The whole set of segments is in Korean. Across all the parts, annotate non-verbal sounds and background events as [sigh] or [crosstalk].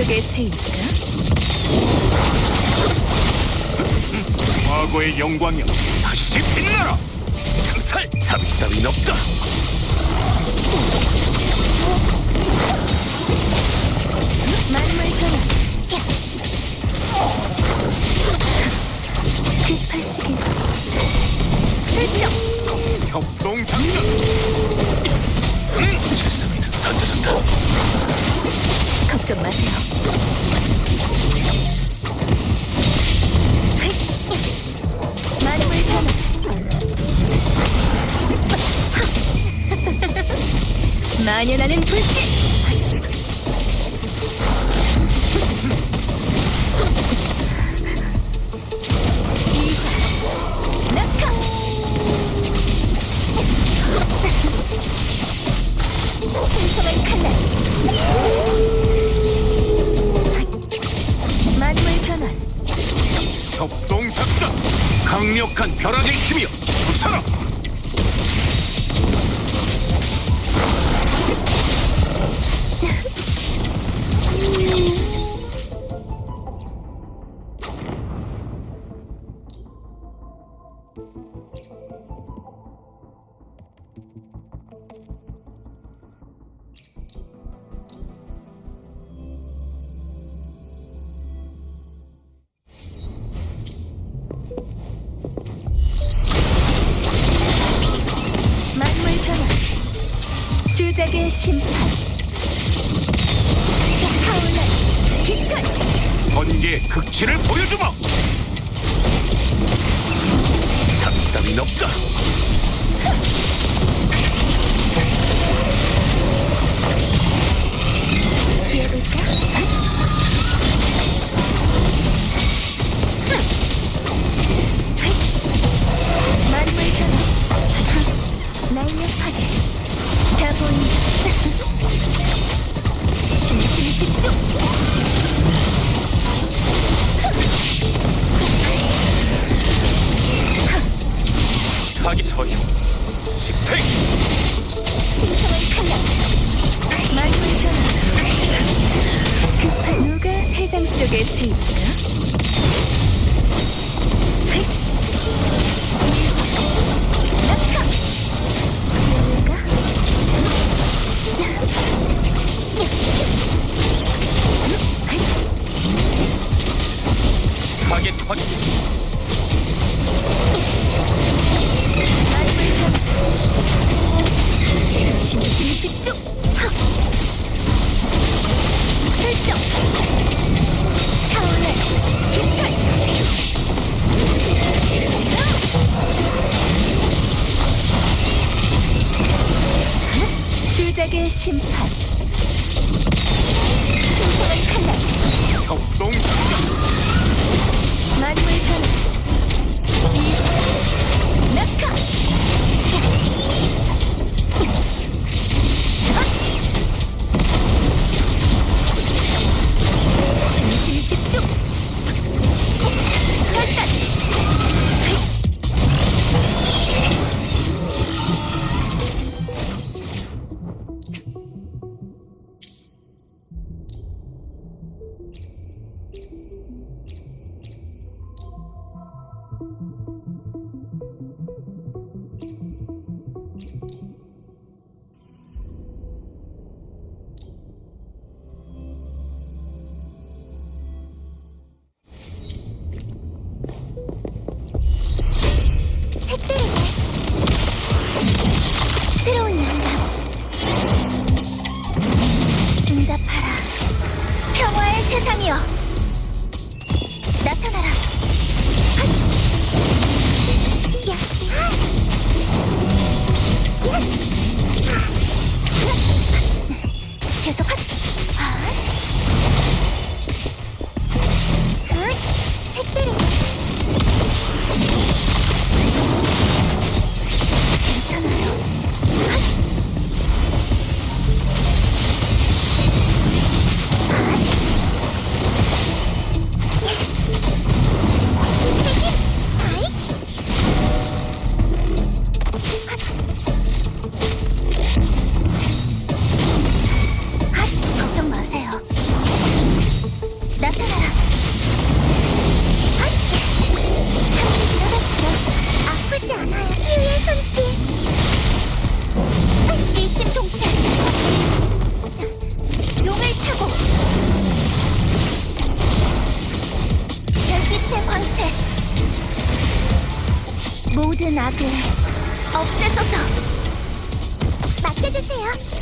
속의 새일까? 과거의 영광이여 다시 빛나라 잠 따윈 없다 만물 변화. 급하시길. 출정. 협동 장전 음, 실성이는 던져졌다 걱정 마세요. 만연하는 [laughs] 불길. 강력한 벼락의 힘이여. 부사라 [laughs] 주작의 심판. 타올라. 깃털. 번개의 극치를 보여주마 잠 따윈 없다 만물 변화. 신신 집중. 하. 설정. 타올라. 깃털. 주작의 심판. 계속 확 치유의 손길. 일심동체 용을 타고. 별빛의 광채. 모든 악을 없애소서. 맡겨주세요.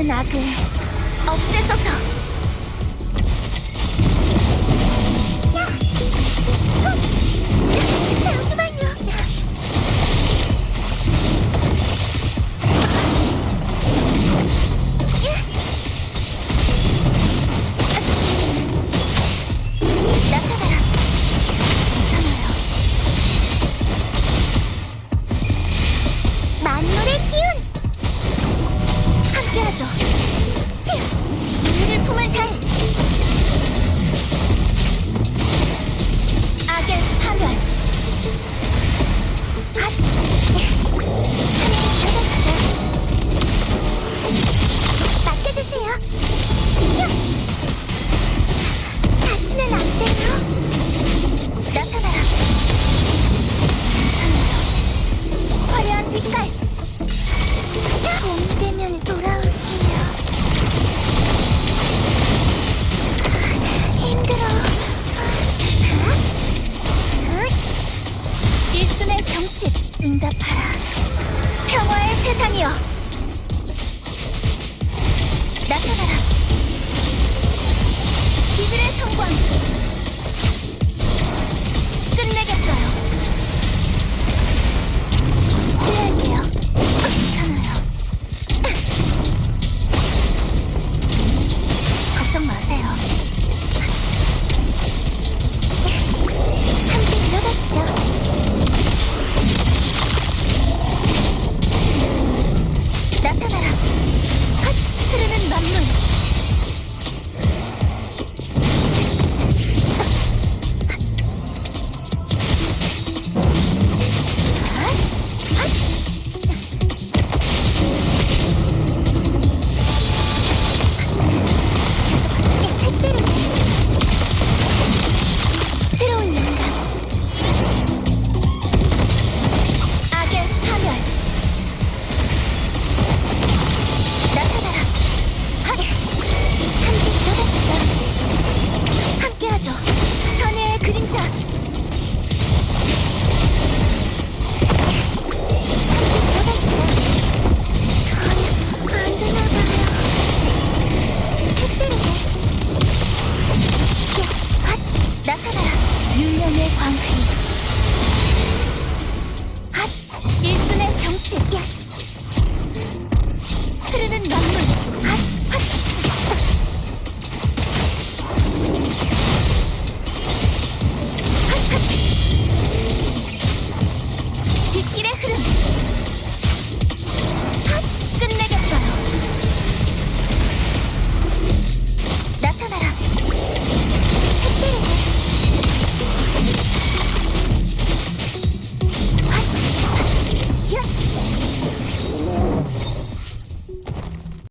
있는 악을 없애소서. だけなら。キズレ3 1